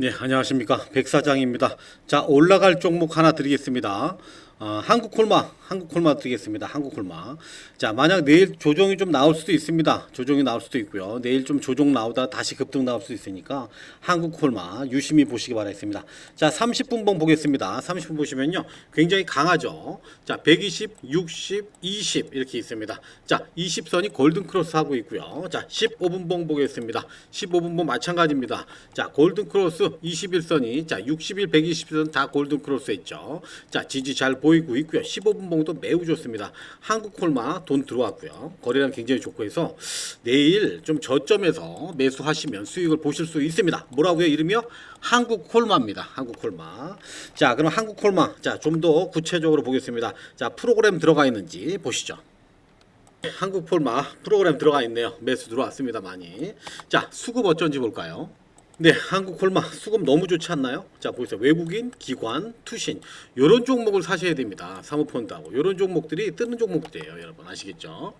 네, 안녕하십니까. 백사장입니다. 자, 올라갈 종목 하나 드리겠습니다. 어, 한국 콜마, 한국 콜마 드리겠습니다. 한국 콜마. 자, 만약 내일 조정이 좀 나올 수도 있습니다. 조정이 나올 수도 있고요. 내일 좀 조정 나오다 다시 급등 나올 수 있으니까 한국 콜마 유심히 보시기 바라겠습니다. 자, 30분 봉 보겠습니다. 30분 보시면요. 굉장히 강하죠. 자, 120, 60, 20 이렇게 있습니다. 자, 20선이 골든 크로스 하고 있고요. 자, 15분 봉 보겠습니다. 15분 봉 마찬가지입니다. 자, 골든 크로스 21선이 자, 61, 120선 다 골든 크로스 있죠. 자, 지지 잘 보 이고 있고요. 15분 봉도 매우 좋습니다. 한국 콜마 돈 들어왔고요. 거래량 굉장히 좋고 해서 내일 좀 저점에서 매수하시면 수익을 보실 수 있습니다. 뭐라고요? 이름이요? 한국 콜마입니다. 한국 콜마. 자, 그럼 한국 콜마. 자, 좀 더 구체적으로 보겠습니다. 자, 프로그램 들어가 있는지 보시죠. 한국 폴마 프로그램 들어가 있네요. 매수 들어왔습니다. 많이. 자, 수급 어쩐지 볼까요? 네, 한국 콜마 수급 너무 좋지 않나요? 자, 보세요. 외국인, 기관, 투신 요런 종목을 사셔야 됩니다. 사모펀드하고 요런 종목들이 뜨는 종목들이에요. 여러분 아시겠죠?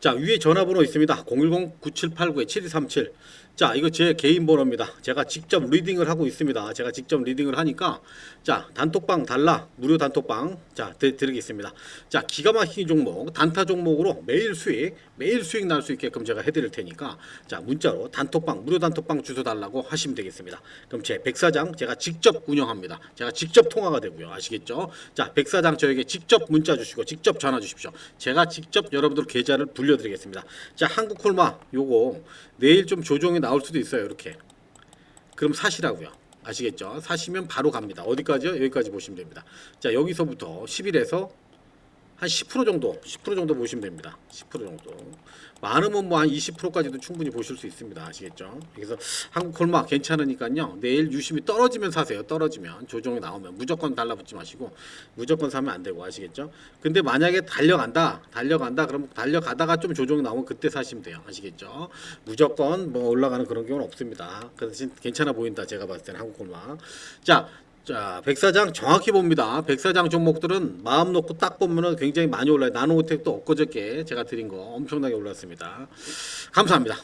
자, 위에 전화번호 있습니다. 010-9789-7237. 자, 이거 제 개인 번호입니다. 제가 직접 리딩을 하고 있습니다. 제가 직접 리딩을 하니까 자, 단톡방 달라. 무료 단톡방. 자, 드, 드리겠습니다. 자, 기가 막힌 종목, 단타 종목으로 매일 수익, 매일 수익 날 수 있게끔 제가 해 드릴 테니까 자, 문자로 단톡방, 무료 단톡방 주소 달라고 하시면 되겠습니다. 그럼 제 백사장 제가 직접 운영합니다. 제가 직접 통화가 되고요. 아시겠죠? 자, 백사장 저에게 직접 문자 주시고 직접 전화 주십시오. 제가 직접 여러분들 계좌를 불 려드리겠습니다. 자, 한국 콜마 요거 내일 좀 조정이 나올 수도 있어요. 이렇게. 그럼 사시라고요. 아시겠죠? 사시면 바로 갑니다. 어디까지요? 여기까지 보시면 됩니다. 자, 여기서부터 10일에서 한 10% 정도, 10% 정도 보시면 됩니다. 10% 정도. 많으면 뭐 한 20%까지도 충분히 보실 수 있습니다. 아시겠죠? 그래서 한국 콜마 괜찮으니까요. 내일 유심히 떨어지면 사세요. 떨어지면 조정이 나오면 무조건 달라붙지 마시고 무조건 사면 안 되고 아시겠죠? 근데 만약에 달려간다, 달려간다 그럼 달려가다가 좀 조정이 나오면 그때 사시면 돼요. 아시겠죠? 무조건 뭐 올라가는 그런 경우는 없습니다. 그 대신 괜찮아 보인다. 제가 봤을 때는 한국 콜마. 자, 자, 백사장 정확히 봅니다. 백사장 종목들은 마음 놓고 딱 보면은 굉장히 많이 올라요. 나노호텍도 엊그저께 제가 드린 거 엄청나게 올랐습니다. 감사합니다.